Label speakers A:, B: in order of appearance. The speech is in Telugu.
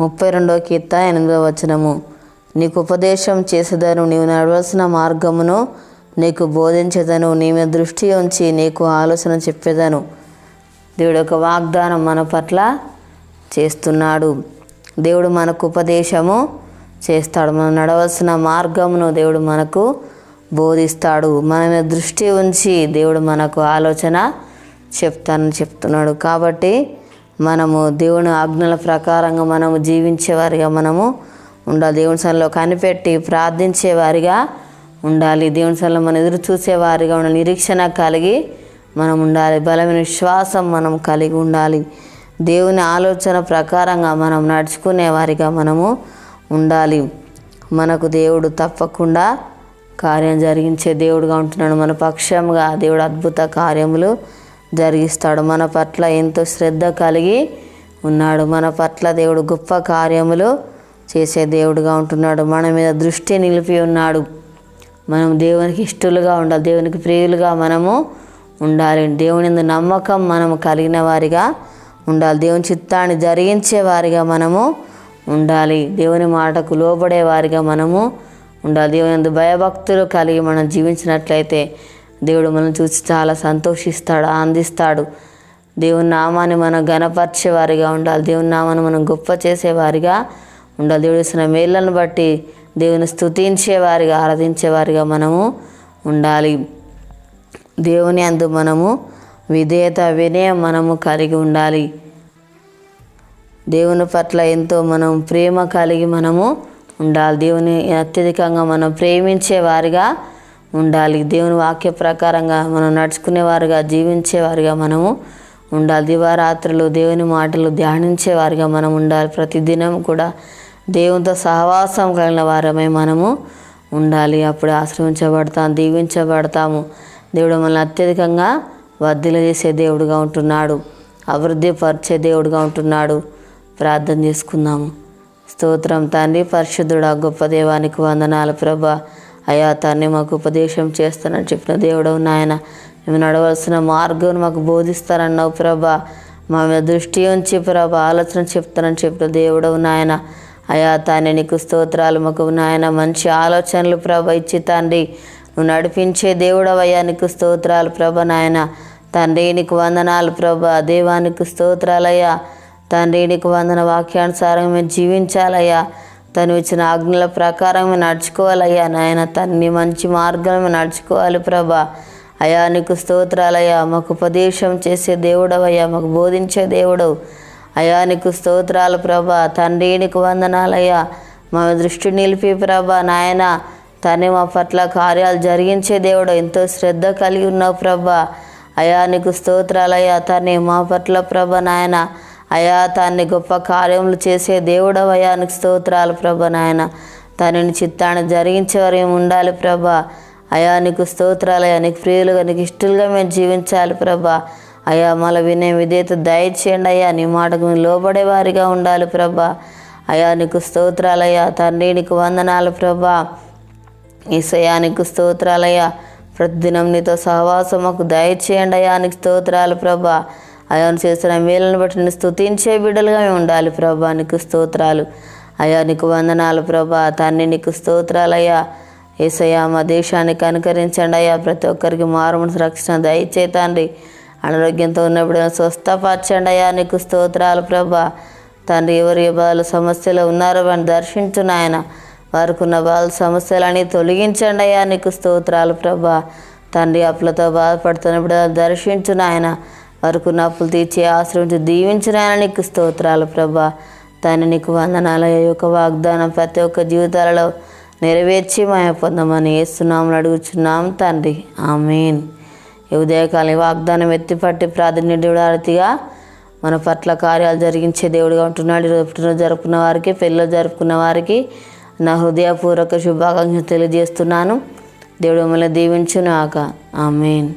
A: ముప్పై రెండో కీర్త ఎనిమిదవ వచనము. నీకు ఉపదేశం చేసేదను నీవు నడవలసిన మార్గమును నీకు బోధించేదను నీ మీద దృష్టి ఉంచి నీకు ఆలోచన చెప్పేదను. దేవుడు యొక్క వాగ్దానం మన పట్ల చేస్తున్నాడు. దేవుడు మనకు ఉపదేశము చేస్తాడు. మనం నడవలసిన మార్గమును దేవుడు మనకు బోధిస్తాడు. మన మీద దృష్టి ఉంచి దేవుడు మనకు ఆలోచన చెప్తానని చెప్తున్నాడు. కాబట్టి మనము దేవుని ఆజ్ఞల ప్రకారంగా మనము జీవించేవారిగా మనము ఉండాలి. దేవుని సన్నిలో కనిపెట్టి ప్రార్థించేవారిగా ఉండాలి. దేవుని సన్నిలో మనం ఎదురు చూసేవారిగా ఉండాలి. నిరీక్షణ కలిగి మనం ఉండాలి. బలమైన విశ్వాసం మనం కలిగి ఉండాలి. దేవుని ఆలోచన ప్రకారంగా మనం నడుచుకునే వారిగా మనము ఉండాలి. మనకు దేవుడు తప్పకుండా కార్యం జరిగించే దేవుడుగా ఉంటున్నాడు. మన పక్షంగా దేవుడు అద్భుత కార్యములు జరిగిస్తాడు. మన పట్ల ఎంతో శ్రద్ధ కలిగి ఉన్నాడు. మన పట్ల దేవుడు గొప్ప కార్యములు చేసే దేవుడుగా ఉంటున్నాడు. మన మీద దృష్టి నిలిపి ఉన్నాడు. మనం దేవునికి ఇష్టలుగా ఉండాలి. దేవునికి ప్రియులుగా మనము ఉండాలి. దేవుని నమ్మకం మనము కలిగిన వారిగా ఉండాలి. దేవుని చిత్తాన్ని జరిగించే వారిగా మనము ఉండాలి. దేవుని మాటకు లోబడే వారిగా మనము ఉండాలి. దేవుని భయభక్తులు కలిగి మనం జీవించినట్లయితే దేవుడు మనం చూసి చాలా సంతోషిస్తాడు ఆనందిస్తాడు. దేవుని నామాన్ని మనం గణపరిచేవారిగా ఉండాలి. దేవుని నామాన్ని మనం గొప్ప చేసేవారిగా ఉండాలి. దేవుడు ఇచ్చిన మేళ్ళను బట్టి దేవుని స్థుతించేవారిగా ఆరాధించేవారిగా మనము ఉండాలి. దేవుని అందు మనము విధేయత వినయం మనము కలిగి ఉండాలి. దేవుని పట్ల ఎంతో మనం ప్రేమ కలిగి మనము ఉండాలి. దేవుని అత్యధికంగా మనం ప్రేమించే వారిగా ఉండాలి. దేవుని వాక్య ప్రకారంగా మనం నడుచుకునేవారుగా జీవించేవారుగా మనము ఉండాలి. దివారాత్రులు దేవుని మాటలు ధ్యానించేవారుగా మనం ఉండాలి. ప్రతిదినం కూడా దేవునితో సహవాసం కలిగిన వారమే మనము ఉండాలి. అప్పుడు ఆశ్రయించబడతాం దీవించబడతాము. దేవుడు మనల్ని అత్యధికంగా వర్ధిల చేసే దేవుడుగా ఉంటున్నాడు. అభివృద్ధి పరిచే దేవుడుగా ఉంటున్నాడు. ప్రార్థన చేసుకుందాము. స్తోత్రం. తండ్రి పరిశుద్ధుడా గొప్ప దేవానికి వందనాలు ప్రభా. అయ్యా తండ్రి మాకు ఉపదేశం చేస్తానని చెప్పిన దేవుడవు నాయన మేము నడవలసిన మార్గం మాకు బోధిస్తానన్నావు ప్రభ. మా మీద దృష్టి ఉంచి ప్రభా ఆలోచన చెప్తానని చెప్పిన దేవుడవు నాయన. అయా తానే నీకు స్తోత్రాలు మాకు నాయన మంచి ఆలోచనలు ప్రభ ఇచ్చి తండ్రి. నువ్వు నడిపించే దేవుడవయ్యా నీకు స్తోత్రాలు ప్రభ నాయన. తండ్రి నీకు వందనాలు ప్రభ దేవానికి స్తోత్రాలయ్యా తండ్రి నీకు వందన వాక్యానుసారం మేము జీవించాలయ్యా. తను ఇచ్చిన ఆజ్ఞల ప్రకారం మేము నడుచుకోవాలయ్యా నాయన తన్ని మంచి మార్గం నడుచుకోవాలి ప్రభా. అయా నీకు స్తోత్రాలయ్యా. మాకు ఉపదేశం చేసే దేవుడవయ్యా మాకు బోధించే దేవుడవు అయా నీకు స్తోత్రాలు ప్రభా. తండ్రి నీకు వందనాలయ్యా. మా దృష్టి నిలిపి ప్రభా నాయన తనే మా పట్ల కార్యాలు జరిగించే దేవుడు. ఎంతో శ్రద్ధ కలిగి ఉన్నావు ప్రభా. అయా నీకు స్తోత్రాలయ్యా. తనే మా పట్ల ప్రభ నాయన అయా తాన్ని గొప్ప కార్యములు చేసే దేవుడవయ్యా నీకు స్తోత్రాలు ప్రభ నాయన. తనని చిత్తాన్ని జరిగించేవారు ఏమి ఉండాలి ప్రభ. అయా నీకు స్తోత్రాలయ్యా నీకు ప్రియులుగా నీకు ఇష్టలుగా మేము జీవించాలి ప్రభ. అయా మళ్ళీ వినే విధేత దయచేయండి అయ్యా నీ మాటకు మేము లోబడే వారిగా ఉండాలి ప్రభా. అయా నీకు స్తోత్రాలయ్యా తండ్రి నీకు వందనాలు ప్రభా. ఈసయానికి స్తోత్రాలయ్యా ప్రతిదినం నీతో సహవాసం మాకు దయచేయండి అయ్యా నీకు స్తోత్రాలు ప్రభా. అయాను చేసిన మేలను బట్టి నేను స్తుతించే బిడ్డలుగా మేము ఉండాలి ప్రభా నీకు స్తోత్రాలు. అయా నీకు వందనాలు ప్రభా తండ్రి నీకు స్తోత్రాలయ్యా ఏసయ్యా మా దేశాన్ని కనుకరించండి అయ్యా. ప్రతి ఒక్కరికి మారుమనసు రక్షణ దయచేతండి అనారోగ్యంతో ఉన్నప్పుడు స్వస్థపరచండి అయ్యా నీకు స్తోత్రాలు ప్రభా. తండ్రి ఎవరు ఏ బాధలు సమస్యలు ఉన్నారో వాడిని దర్శించు నాయన. వారికి ఉన్న బాధ సమస్యలని తొలగించండి అయ్యా నీకు స్తోత్రాలు ప్రభా. తండ్రి అప్పులతో బాధపడుతున్నప్పుడు దర్శించు నాయన. వారికి నప్పులు అప్పులు తీర్చి ఆశ్రయించి దీవించిన ఆయన నీకు స్తోత్రాలు ప్రభా. తండ్రి నీకు వందనాల. యొక్క వాగ్దానం ప్రతి ఒక్క జీవితాలలో నెరవేర్చి మాయ పొందమని వేస్తున్నాము అడుగుచున్నాం తండ్రి. ఆమెన్. మీన్ ఉదయకాలం వాగ్దానం ఎత్తిపట్టి ప్రాధాన్యత మన పట్ల కార్యాలు జరిగించే దేవుడిగా ఉంటున్నాడు. ఈరోజు పుట్టినరోజు జరుపుకున్న వారికి పెళ్ళిలో జరుపుకున్న వారికి నా హృదయపూర్వక శుభాకాంక్షలు తెలియజేస్తున్నాను. దేవుడు మిమ్మల్ని దీవించునాక ఆమెన్.